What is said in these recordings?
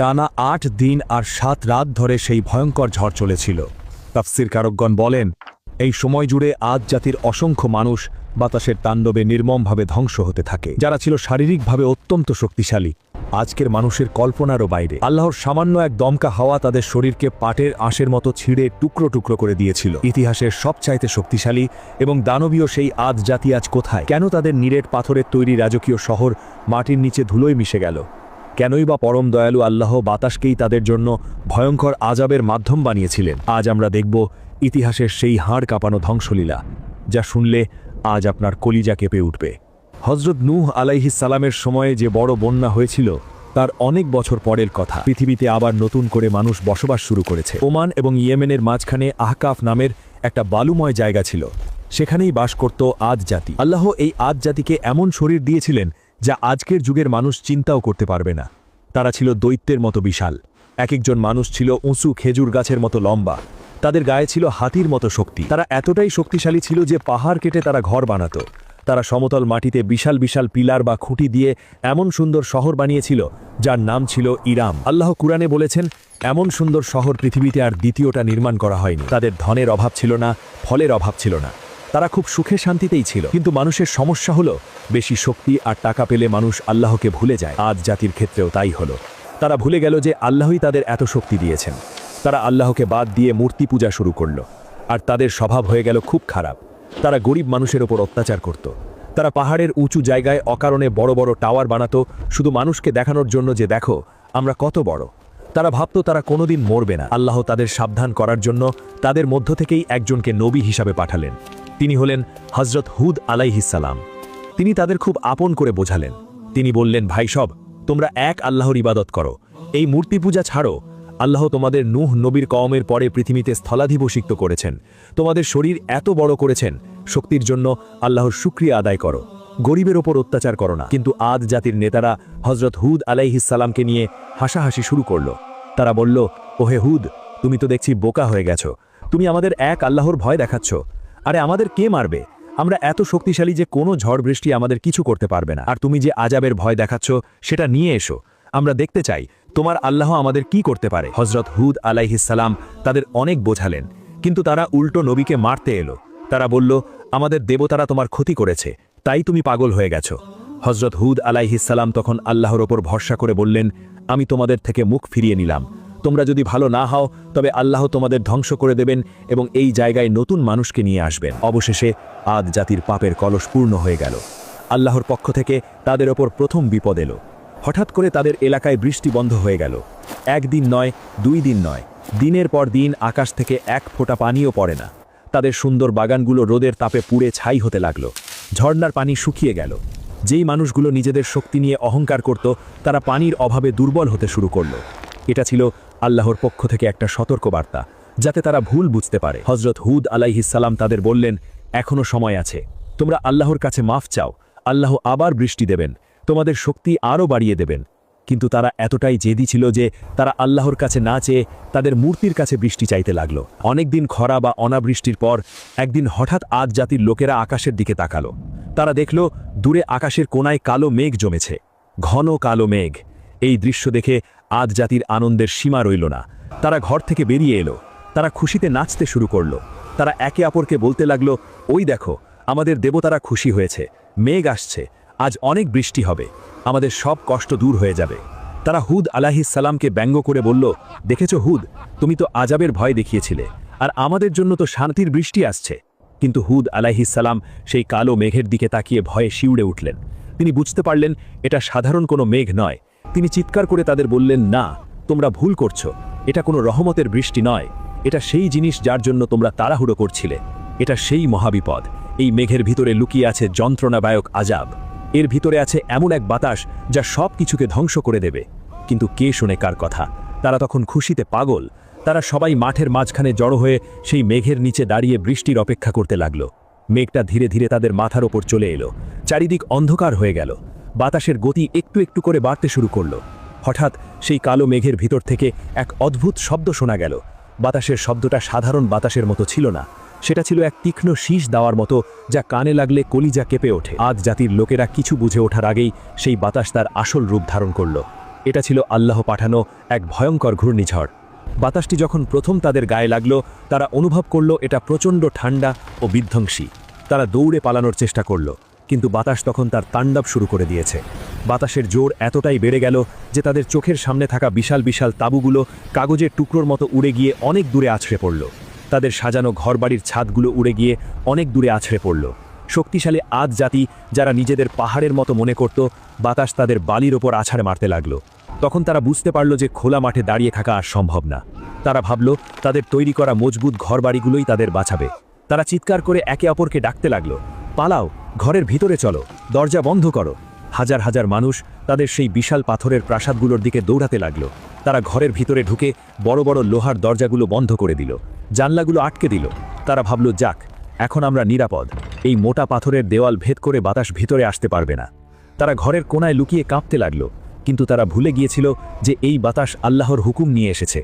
টানা আট দিন আর সাত রাত ধরে সেই ভয়ঙ্কর ঝড় চলেছিল। তাফসির কারকগণ বলেন, এই সময় জুড়ে আজ জাতির অসংখ্য মানুষ বাতাসের তাণ্ডবে নির্মমভাবে ধ্বংস হতে থাকে। যারা ছিল শারীরিকভাবে অত্যন্ত শক্তিশালী, আজকের মানুষের কল্পনারও বাইরে। আল্লাহর সামান্য এক দমকা হাওয়া তাদের শরীরকে পাটের আঁশের মতো ছিঁড়ে টুকরো টুকরো করে দিয়েছিল। ইতিহাসের সবচাইতে শক্তিশালী এবং দানবীয় সেই আজ জাতি আজ কোথায়? কেন তাদের নিরেট পাথরের তৈরি রাজকীয় শহর মাটির নিচে ধুলোয় মিশে গেল? কেনই বা পরম দয়ালু আল্লাহ বাতাসকেই তাদের জন্য ভয়ঙ্কর আজাবের মাধ্যম বানিয়েছিলেন। আজ আমরা দেখব ইতিহাসের সেই হাড় কাঁপানো ধ্বংসলীলা, যা শুনলে আজ আপনার কলিজা কেঁপে উঠবে। হজরত নূহ আলাইহিস সালামের সময়ে যে বড় বন্যা হয়েছিল, তার অনেক বছর পরের কথা। পৃথিবীতে আবার নতুন করে মানুষ বসবাস শুরু করেছে। ওমান এবং ইয়েমেনের মাঝখানে আহকাফ নামের একটা বালুময় জায়গা ছিল। সেখানেই বাস করত আজ জাতি। আল্লাহ এই আজ জাতিকে এমন শরীর দিয়েছিলেন, যা আজকের যুগের মানুষ চিন্তাও করতে পারবে না। তারা ছিল দৈত্যের মতো বিশাল। এক একজন মানুষ ছিল উঁচু খেজুর গাছের মতো লম্বা। তাদের গায়ে ছিল হাতির মতো শক্তি। তারা এতটাই শক্তিশালী ছিল যে পাহাড় কেটে তারা ঘর বানাতো। তারা সমতল মাটিতে বিশাল বিশাল পিলার বা খুঁটি দিয়ে এমন সুন্দর শহর বানিয়েছিল, যার নাম ছিল ইরাম। আল্লাহ কুরআনে বলেছেন, এমন সুন্দর শহর পৃথিবীতে আর দ্বিতীয়টা নির্মাণ করা হয়নি। তাদের ধনের অভাব ছিল না, ফলের অভাব ছিল না। তারা খুব সুখে শান্তিতেই ছিল। কিন্তু মানুষের সমস্যা হলো, বেশি শক্তি আর টাকা পেলে মানুষ আল্লাহকে ভুলে যায়। আজ জাতির ক্ষেত্রেও তাই হলো। তারা ভুলে গেল যে আল্লাহই তাদের এত শক্তি দিয়েছেন। তারা আল্লাহকে বাদ দিয়ে মূর্তি পূজা শুরু করল। আর তাদের স্বভাব হয়ে গেল খুব খারাপ। তারা গরিব মানুষের ওপর অত্যাচার করত। তারা পাহাড়ের উঁচু জায়গায় অকারণে বড় বড় টাওয়ার বানাতো, শুধু মানুষকে দেখানোর জন্য যে, দেখো, আমরা কত বড়। তারা ভাবত তারা কোনোদিন মরবে না। আল্লাহ তাদের সাবধান করার জন্য তাদের মধ্য থেকেই একজনকে নবী হিসাবে পাঠালেন। তিনি হলেন হজরত হুদ আলাইহিসালাম তিনি তাদের খুব আপন করে বোঝালেন। তিনি বললেন, ভাই সব, তোমরা এক আল্লাহর ইবাদত করো। এই মূর্তি পূজা ছাড়ো। আল্লাহ তোমাদের নুহ নবীর কওমের পরে পৃথিবীতে স্থলাধিভষিক্ত করেছেন। তোমাদের শরীর এত বড় করেছেন, শক্তির জন্য আল্লাহর শুক্রিয়া আদায় করো। গরিবের ওপর অত্যাচার করো না। কিন্তু আদ জাতির নেতারা হজরত হুদ আলাইহিসাল্লামকে নিয়ে হাসাহাসি শুরু করল। তারা বলল, ওহে হুদ, তুমি তো দেখছি বোকা হয়ে গেছো। তুমি আমাদের এক আল্লাহর ভয় দেখাচ্ছ। আরে আমাদের কে মারবে? আমরা এত শক্তিশালী যে কোনো ঝড় বৃষ্টি আমাদের কিছু করতে পারবে না। আর তুমি যে আজাবের ভয় দেখাচ্ছ, সেটা নিয়ে এসো। আমরা দেখতে চাই, তোমার আল্লাহ আমাদের কি করতে পারে? হজরত হুদ আলাইহিসাল্লাম তাদের অনেক বোঝালেন, কিন্তু তারা উল্টো নবীকে মারতে এলো। তারা বলল, আমাদের দেবতারা তোমার ক্ষতি করেছে, তাই তুমি পাগল হয়ে গেছ। হজরত হুদ আলাইহিসাল্লাম তখন আল্লাহর ওপর ভরসা করে বললেন, আমি তোমাদের থেকে মুখ ফিরিয়ে নিলাম। তোমরা যদি ভালো না হও, তবে আল্লাহ তোমাদের ধ্বংস করে দেবেন এবং এই জায়গায় নতুন মানুষকে নিয়ে আসবেন। অবশেষে আদ জাতির পাপের কলস পূর্ণ হয়ে গেল। আল্লাহর পক্ষ থেকে তাদের ওপর প্রথম বিপদ এলো। হঠাৎ করে তাদের এলাকায় বৃষ্টি বন্ধ হয়ে গেল। একদিন নয়, দুই দিন নয়, দিনের পর দিন আকাশ থেকে এক ফোঁটা পানিও পড়ে না। তাদের সুন্দর বাগানগুলো রোদের তাপে পুড়ে ছাই হতে লাগল। ঝর্ণার পানি শুকিয়ে গেল। যেই মানুষগুলো নিজেদের শক্তি নিয়ে অহংকার করত, তারা পানির অভাবে দুর্বল হতে শুরু করল। এটা ছিল আল্লাহর পক্ষ থেকে একটা সতর্কবার্তা, যাতে তারা ভুল বুঝতে পারে। হজরত হুদ আলাইহিসাল্লাম তাদের বললেন এখনও সময় আছে। তোমরা আল্লাহর কাছে মাফ চাও। আল্লাহ আবার বৃষ্টি দেবেন। তোমাদের শক্তি আরও বাড়িয়ে দেবেন। কিন্তু তারা এতটাই জেদি ছিল যে তারা আল্লাহর কাছে না চেয়ে তাদের মূর্তির কাছে বৃষ্টি চাইতে লাগল। অনেকদিন খরা বা অনাবৃষ্টির পর একদিন হঠাৎ আজ জাতির লোকেরা আকাশের দিকে তাকালো। তারা দেখল, দূরে আকাশের কোনায় কালো মেঘ জমেছে। ঘন কালো মেঘ। এই দৃশ্য দেখে আদ জাতির আনন্দের সীমা রইল না। তারা ঘর থেকে বেরিয়ে এলো। তারা খুশিতে নাচতে শুরু করল। তারা একে অপরকে বলতে লাগল, ওই দেখো, আমাদের দেবতারা খুশি হয়েছে। মেঘ আসছে। আজ অনেক বৃষ্টি হবে। আমাদের সব কষ্ট দূর হয়ে যাবে। তারা হুদ আলাহিসাল্লামকে ব্যঙ্গ করে বলল, দেখেছ হুদ, তুমি তো আজাবের ভয় দেখিয়েছিলে। আর আমাদের জন্য তো শান্তির বৃষ্টি আসছে। কিন্তু হুদ আলাহিসাল্লাম সেই কালো মেঘের দিকে তাকিয়ে ভয়ে শিউড়ে উঠলেন। তিনি বুঝতে পারলেন, এটা সাধারণ কোনো মেঘ নয়। তিনি চিৎকার করে তাদের বললেন, না, তোমরা ভুল করছ। এটা কোনো রহমতের বৃষ্টি নয়। এটা সেই জিনিস যার জন্য তোমরা তাড়াহুড়ো করছিলে। এটা সেই মহাবিপদ। এই মেঘের ভিতরে লুকিয়ে আছে যন্ত্রণাবায়ক আজাব। এর ভিতরে আছে এমন এক বাতাস যা সব কিছুকে ধ্বংস করে দেবে। কিন্তু কে শোনে কার কথা? তারা তখন খুশিতে পাগল। তারা সবাই মাঠের মাঝখানে জড়ো হয়ে সেই মেঘের নিচে দাঁড়িয়ে বৃষ্টির অপেক্ষা করতে লাগল। মেঘটা ধীরে ধীরে তাদের মাথার ওপর চলে এলো। চারিদিক অন্ধকার হয়ে গেল। বাতাসের গতি একটু একটু করে বাড়তে শুরু করল। হঠাৎ সেই কালো মেঘের ভিতর থেকে এক অদ্ভুত শব্দ শোনা গেল। বাতাসের শব্দটা সাধারণ বাতাসের মতো ছিল না। সেটা ছিল এক তীক্ষ্ণ শীষ দেওয়ার মতো যা কানে লাগলে কলিজা কেঁপে ওঠে। আজ জাতির লোকেরা কিছু বুঝে ওঠার আগেই সেই বাতাস তার আসল রূপ ধারণ করল। এটা ছিল আল্লাহ পাঠানো এক ভয়ঙ্কর ঘূর্ণিঝড়। বাতাসটি যখন প্রথম তাদের গায়ে লাগল, তারা অনুভব করল এটা প্রচণ্ড ঠান্ডা ও বিধ্বংসী। তারা দৌড়ে পালানোর চেষ্টা করল। কিন্তু বাতাস তখন তার তাণ্ডব শুরু করে দিয়েছে। বাতাসের জোর এতটাই বেড়ে গেল যে তাদের চোখের সামনে থাকা বিশাল বিশাল তাঁবুগুলো কাগজের টুকরোর মতো উড়ে গিয়ে অনেক দূরে আছড়ে পড়ল। তাদের সাজানো ঘরবাড়ির ছাদগুলো উড়ে গিয়ে অনেক দূরে আছড়ে পড়ল। শক্তিশালী আদ জাতি যারা নিজেদের পাহাড়ের মতো মনে করত, বাতাস তাদের বালির ওপর আছাড়ে মারতে লাগল। তখন তারা বুঝতে পারল যে খোলা মাঠে দাঁড়িয়ে থাকা আর সম্ভব না। তারা ভাবল, তাদের তৈরি করা মজবুত ঘরবাড়িগুলোই তাদের বাঁচাবে। তারা চিৎকার করে একে অপরকে ডাকতে লাগল। পালাও, ঘরের ভিতরে চলো, দরজা বন্ধ করো। হাজার হাজার মানুষ তাদের সেই বিশাল পাথরের প্রাসাদগুলোর দিকে দৌড়াতে লাগল। তারা ঘরের ভিতরে ঢুকে বড় বড় লোহার দরজাগুলো বন্ধ করে দিল। জানলাগুলো আটকে দিল। তারা ভাবল, যাক, এখন আমরা নিরাপদ। এই মোটা পাথরের দেওয়াল ভেদ করে বাতাস ভিতরে আসতে পারবে না। তারা ঘরের কোনায় লুকিয়ে কাঁপতে লাগল। কিন্তু তারা ভুলে গিয়েছিল যে এই বাতাস আল্লাহর হুকুম নিয়ে এসেছে।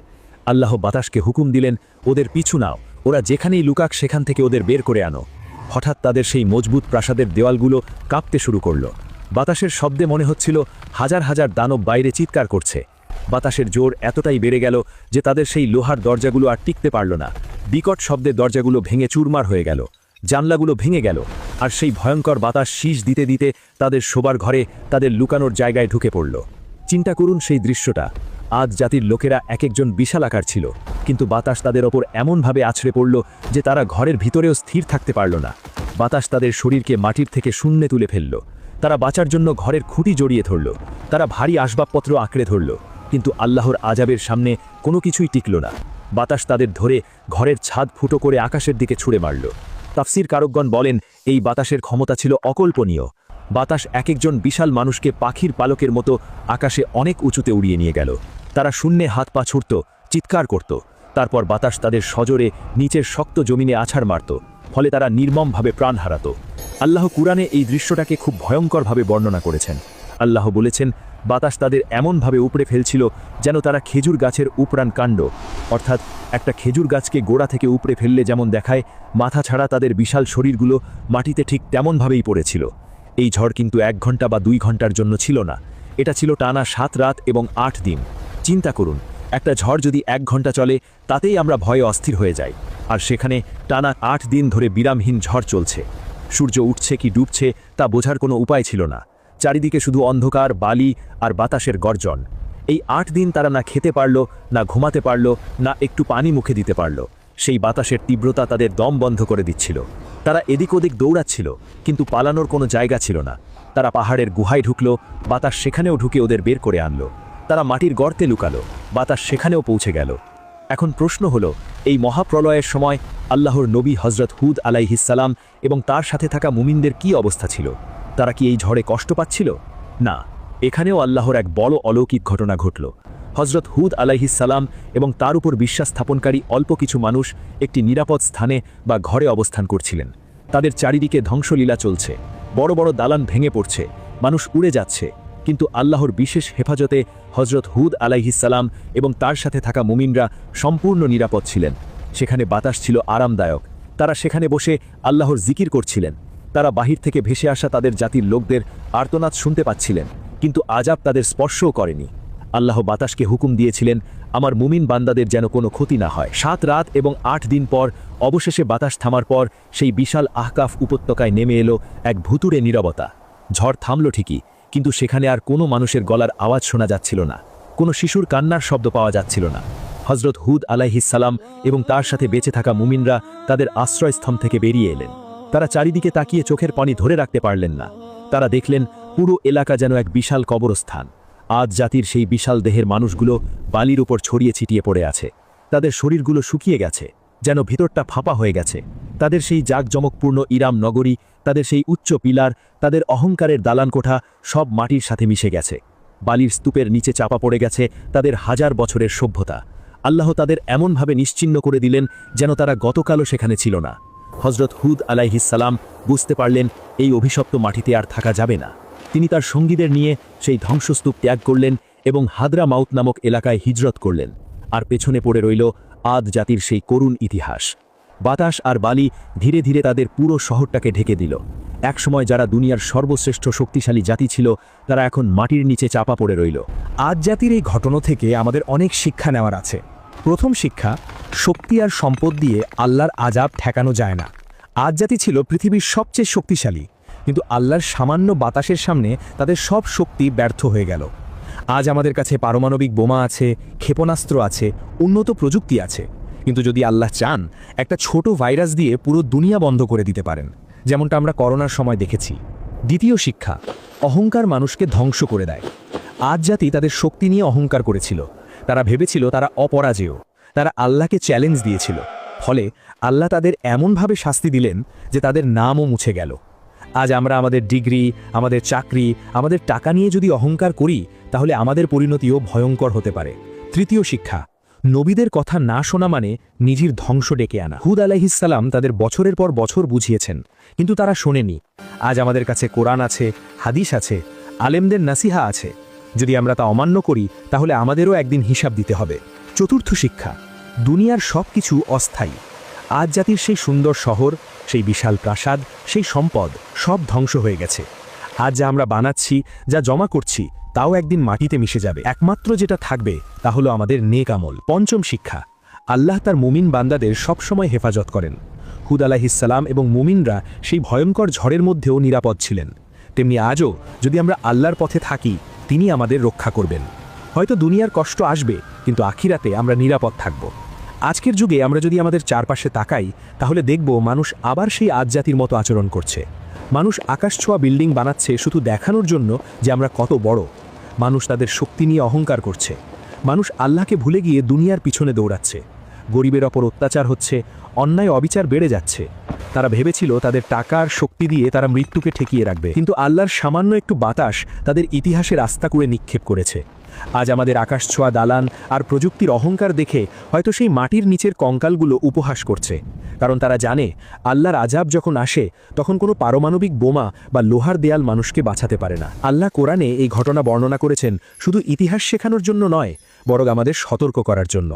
আল্লাহ বাতাসকে হুকুম দিলেন, ওদের পিছু নাও। ওরা যেখানেই লুকাক, সেখান থেকে ওদের বের করে আনো। হঠাৎ তাদের সেই মজবুত প্রাসাদের দেওয়ালগুলো কাঁপতে শুরু করল। বাতাসের শব্দে মনে হচ্ছিল হাজার হাজার দানব বাইরে চিৎকার করছে। বাতাসের জোর এতটাই বেড়ে গেল যে তাদের সেই লোহার দরজাগুলো আর টিকতে পারল না। বিকট শব্দে দরজাগুলো ভেঙে চুরমার হয়ে গেল। জানলাগুলো ভেঙে গেল আর সেই ভয়ঙ্কর বাতাস শীষ দিতে দিতে তাদের শোবার ঘরে তাদের লুকানোর জায়গায় ঢুকে পড়ল। চিন্তা করুন সেই দৃশ্যটা। আজ জাতির লোকেরা এক একজন বিশাল আকার ছিল, কিন্তু বাতাস তাদের ওপর এমনভাবে আছড়ে পড়ল যে তারা ঘরের ভিতরেও স্থির থাকতে পারল না। বাতাস তাদের শরীরকে মাটির থেকে শূন্যে তুলে ফেলল। তারা বাঁচার জন্য ঘরের খুঁটি জড়িয়ে ধরল। তারা ভারী আসবাবপত্র আঁকড়ে ধরল, কিন্তু আল্লাহর আজাবের সামনে কোনো কিছুই টিকল না। বাতাস তাদের ধরে ঘরের ছাদ ফুটো করে আকাশের দিকে ছুঁড়ে মারল। তাফসির কারকগণ বলেন, এই বাতাসের ক্ষমতা ছিল অকল্পনীয়। বাতাস এক একজন বিশাল মানুষকে পাখির পালকের মতো আকাশে অনেক উঁচুতে উড়িয়ে নিয়ে গেল। তারা শূন্যে হাত পা ছুটত চিৎকার করত। তারপর বাতাস তাদের সজোরে নিচের শক্ত জমিনে আছাড় মারত, ফলে তারা নির্মমভাবে প্রাণ হারাত। আল্লাহ কুরআনে এই দৃশ্যটাকে খুব ভয়ঙ্করভাবে বর্ণনা করেছেন। আল্লাহ বলেছেন, বাতাস তাদের এমনভাবে উপড়ে ফেলছিল যেন তারা খেজুর গাছের উপরান কাণ্ড, অর্থাৎ একটা খেজুর গাছকে গোড়া থেকে উপড়ে ফেললে যেমন দেখায়, মাথা ছাড়া তাদের বিশাল শরীরগুলো মাটিতে ঠিক তেমনভাবেই পড়েছিল। এই ঝড় কিন্তু এক ঘণ্টা বা দুই ঘণ্টার জন্য ছিল না। এটা ছিল টানা সাত রাত এবং আট দিন। চিন্তা করুন, একটা ঝড় যদি এক ঘণ্টা চলে, তাতেই আমরা ভয়ে অস্থির হয়ে যাই। আর সেখানে টানা আট দিন ধরে বিরামহীন ঝড় চলছে। সূর্য উঠছে কি ডুবছে, তা বোঝার কোনো উপায় ছিল না। চারিদিকে শুধু অন্ধকার, বালি আর বাতাসের গর্জন। এই আট দিন তারা না খেতে পারল, না ঘুমাতে পারল, না একটু পানি মুখে দিতে পারল। সেই বাতাসের তীব্রতা তাদের দম বন্ধ করে দিচ্ছিল। তারা এদিক ওদিক দৌড়াচ্ছিল, কিন্তু পালানোর কোনো জায়গা ছিল না। তারা পাহাড়ের গুহায় ঢুকল, বাতাস সেখানেও ঢুকে ওদের বের করে আনলো। তারা মাটির গর্তে লুকালো, বাতাস সেখানেও পৌঁছে গেল। এখন প্রশ্ন হলো, এই মহাপ্রলয়ের সময় আল্লাহর নবী হজরত হুদ আলাইহিসালাম এবং তার সাথে থাকা মুমিনদের কি অবস্থা ছিল? তারা কি এই ঝড়ে কষ্ট পাচ্ছিল? না, এখানেও আল্লাহর এক বড় অলৌকিক ঘটনা ঘটল। হজরত হুদ আলাইহিসালাম এবং তার উপর বিশ্বাস স্থাপনকারী অল্প কিছু মানুষ একটি নিরাপদ স্থানে বা ঘরে অবস্থান করছিলেন। তাদের চারিদিকে ধ্বংসলীলা চলছে, বড় বড় দালান ভেঙে পড়ছে, মানুষ উড়ে যাচ্ছে, কিন্তু আল্লাহর বিশেষ হেফাজতে হজরত হুদ আলাইহিসালাম এবং তার সাথে থাকা মুমিনরা সম্পূর্ণ নিরাপদ ছিলেন। সেখানে বাতাস ছিল আরামদায়ক। তারা সেখানে বসে আল্লাহর জিকির করছিলেন। তারা বাহির থেকে ভেসে আসা তাদের জাতির লোকদের আর্তনাদ শুনতে পাচ্ছিলেন, কিন্তু আজাব তাদের স্পর্শও করেনি। আল্লাহ বাতাসকে হুকুম দিয়েছিলেন, আমার মুমিন বান্দাদের যেন কোনো ক্ষতি না হয়। সাত রাত এবং আট দিন পর অবশেষে বাতাস থামার পর সেই বিশাল আহকাফ উপত্যকায় নেমে এলো এক ভুতুরে নীরবতা। ঝড় থামল ঠিকই কিন্তু সেখানে আর কোনো মানুষের গলার আওয়াজ শোনা যাচ্ছিল না। কোনো শিশুর কান্নার শব্দ পাওয়া যাচ্ছিল না। হজরত হুদ আলাইহিসালাম এবং তার সাথে বেঁচে থাকা মুমিনরা তাদের আশ্রয়স্থম থেকে বেরিয়ে এলেন। তারা চারিদিকে তাকিয়ে চোখের পানি ধরে রাখতে পারলেন না। তারা দেখলেন পুরো এলাকা যেন এক বিশাল কবরস্থান। আজ জাতির সেই বিশাল দেহের মানুষগুলো বালির উপর ছড়িয়ে ছিটিয়ে পড়ে আছে। তাদের শরীরগুলো শুকিয়ে গেছে। যেন ভিতরটা ফাঁপা হয়ে গেছে। তাদের সেই জাঁকজমকপূর্ণ ইরাম নগরী, তাদের সেই উচ্চ পিলার, তাদের অহংকারের দালানকোঠা সব মাটির সাথে মিশে গেছে। বালির স্তূপের নিচে চাপা পড়ে গেছে তাদের হাজার বছরের সভ্যতা। আল্লাহ তাদের এমনভাবে নিশ্চিন্ন করে দিলেন যেন তারা গতকালও সেখানে ছিল না। হজরত হুদ আলাইহিসালাম বুঝতে পারলেন, এই অভিশপ্ত মাটিতে আর থাকা যাবে না। তিনি তার সঙ্গীদের নিয়ে সেই ধ্বংসস্তূপ ত্যাগ করলেন এবং হাদরা মাউত নামক এলাকায় হিজরত করলেন। আর পেছনে পড়ে রইল আদ জাতির সেই করুণ ইতিহাস। বাতাস আর বালি ধীরে ধীরে তাদের পুরো শহরটাকে ঢেকে দিল। একসময় যারা দুনিয়ার সর্বশ্রেষ্ঠ শক্তিশালী জাতি ছিল, তারা এখন মাটির নিচে চাপা পড়ে রইল। আজ জাতির এই ঘটনা থেকে আমাদের অনেক শিক্ষা নেওয়ার আছে। প্রথম শিক্ষা, শক্তি আর সম্পদ দিয়ে আল্লাহর আজাব ঠেকানো যায় না। আজ জাতি ছিল পৃথিবীর সবচেয়ে শক্তিশালী, কিন্তু আল্লাহর সামান্য বাতাসের সামনে তাদের সব শক্তি ব্যর্থ হয়ে গেল। আজ আমাদের কাছে পারমাণবিক বোমা আছে, ক্ষেপণাস্ত্র আছে, উন্নত প্রযুক্তি আছে। কিন্তু যদি আল্লাহ চান, একটা ছোট ভাইরাস দিয়ে পুরো দুনিয়া বন্ধ করে দিতে পারেন, যেমনটা আমরা করোনার সময় দেখেছি। দ্বিতীয় শিক্ষা, অহংকার মানুষকে ধ্বংস করে দেয়। আজ জাতি তাদের শক্তি নিয়ে অহংকার করেছিল। তারা ভেবেছিল তারা অপরাজেয়। তারা আল্লাহকে চ্যালেঞ্জ দিয়েছিল। ফলে আল্লাহ তাদের এমনভাবে শাস্তি দিলেন যে তাদের নামও মুছে গেল। আজ আমরা আমাদের ডিগ্রি, আমাদের চাকরি, আমাদের টাকা নিয়ে যদি অহংকার করি তাহলে আমাদের পরিণতিও ভয়ঙ্কর হতে পারে। তৃতীয় শিক্ষা, নবীদের কথা না শোনা মানে নিজের ধ্বংস ডেকে আনা। হুদ আলাইহিসাল্লাম তাদের বছরের পর বছর বুঝিয়েছেন, কিন্তু তারা শোনেনি। আজ আমাদের কাছে কোরআন আছে, হাদিস আছে, আলেমদের নাসিহা আছে। যদি আমরা তা অমান্য করি, তাহলে আমাদেরও একদিন হিসাব দিতে হবে। চতুর্থ শিক্ষা, দুনিয়ার সব কিছু অস্থায়ী। আজ জাতির সেই সুন্দর শহর, সেই বিশাল প্রাসাদ, সেই সম্পদ, সব ধ্বংস হয়ে গেছে। আজ যা আমরা বানাচ্ছি, যা জমা করছি, তাও একদিন মাটিতে মিশে যাবে। একমাত্র যেটা থাকবে, তা হলো আমাদের নেক আমল। পঞ্চম শিক্ষা, আল্লাহ তার মুমিন বান্দাদের সবসময় হেফাজত করেন। হুদ আলাহিসাল্লাম এবং মুমিনরা সেই ভয়ঙ্কর ঝড়ের মধ্যেও নিরাপদ ছিলেন। তেমনি আজও যদি আমরা আল্লাহর পথে থাকি তিনি আমাদের রক্ষা করবেন। হয়তো দুনিয়ার কষ্ট আসবে, কিন্তু আখিরাতে আমরা নিরাপদ থাকব। আজকের যুগে আমরা যদি আমাদের চারপাশে তাকাই, তাহলে দেখব মানুষ আবার সেই আজ জাতির মতো আচরণ করছে। মানুষ আকাশছোঁয়া বিল্ডিং বানাচ্ছে শুধু দেখানোর জন্য যে আমরা কত বড়। মানুষ তাদের শক্তি নিয়ে অহংকার করছে। মানুষ আল্লাহকে ভুলে গিয়ে দুনিয়ার পিছনে দৌড়াচ্ছে। গরিবের ওপর অত্যাচার হচ্ছে, অন্যায় অবিচার বেড়ে যাচ্ছে। তারা ভেবেছিল তাদের টাকার শক্তি দিয়ে তারা মৃত্যুকে ঠেকিয়ে রাখবে। কিন্তু আল্লাহর সামান্য একটু বাতাস তাদের ইতিহাসের আস্থা করে নিক্ষেপ করেছে। আজ আমাদের আকাশ ছোঁয়া দালান আর প্রযুক্তির অহংকার দেখে হয়তো সেই মাটির নিচের কঙ্কালগুলো উপহাস করছে। কারণ তারা জানে, আল্লাহর আজাব যখন আসে, তখন কোনো পারমাণবিক বোমা বা লোহার দেয়াল মানুষকে বাঁচাতে পারে না। আল্লাহ কোরআনে এই ঘটনা বর্ণনা করেছেন শুধু ইতিহাস শেখানোর জন্য নয়, বরং আমাদের সতর্ক করার জন্য।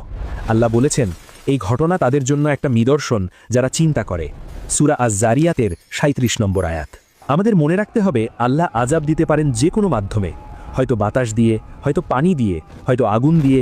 আল্লাহ বলেছেন, এই ঘটনা তাদের জন্য একটা নিদর্শন যারা চিন্তা করে। সুরা আজ জারিয়াতের সাঁত্রিশ নম্বর আয়াত। আমাদের মনে রাখতে হবে, আল্লাহ আজাব দিতে পারেন যে কোনো মাধ্যমে। হয়তো বাতাস দিয়ে হয়তো পানি দিয়ে হয়তো আগুন দিয়ে।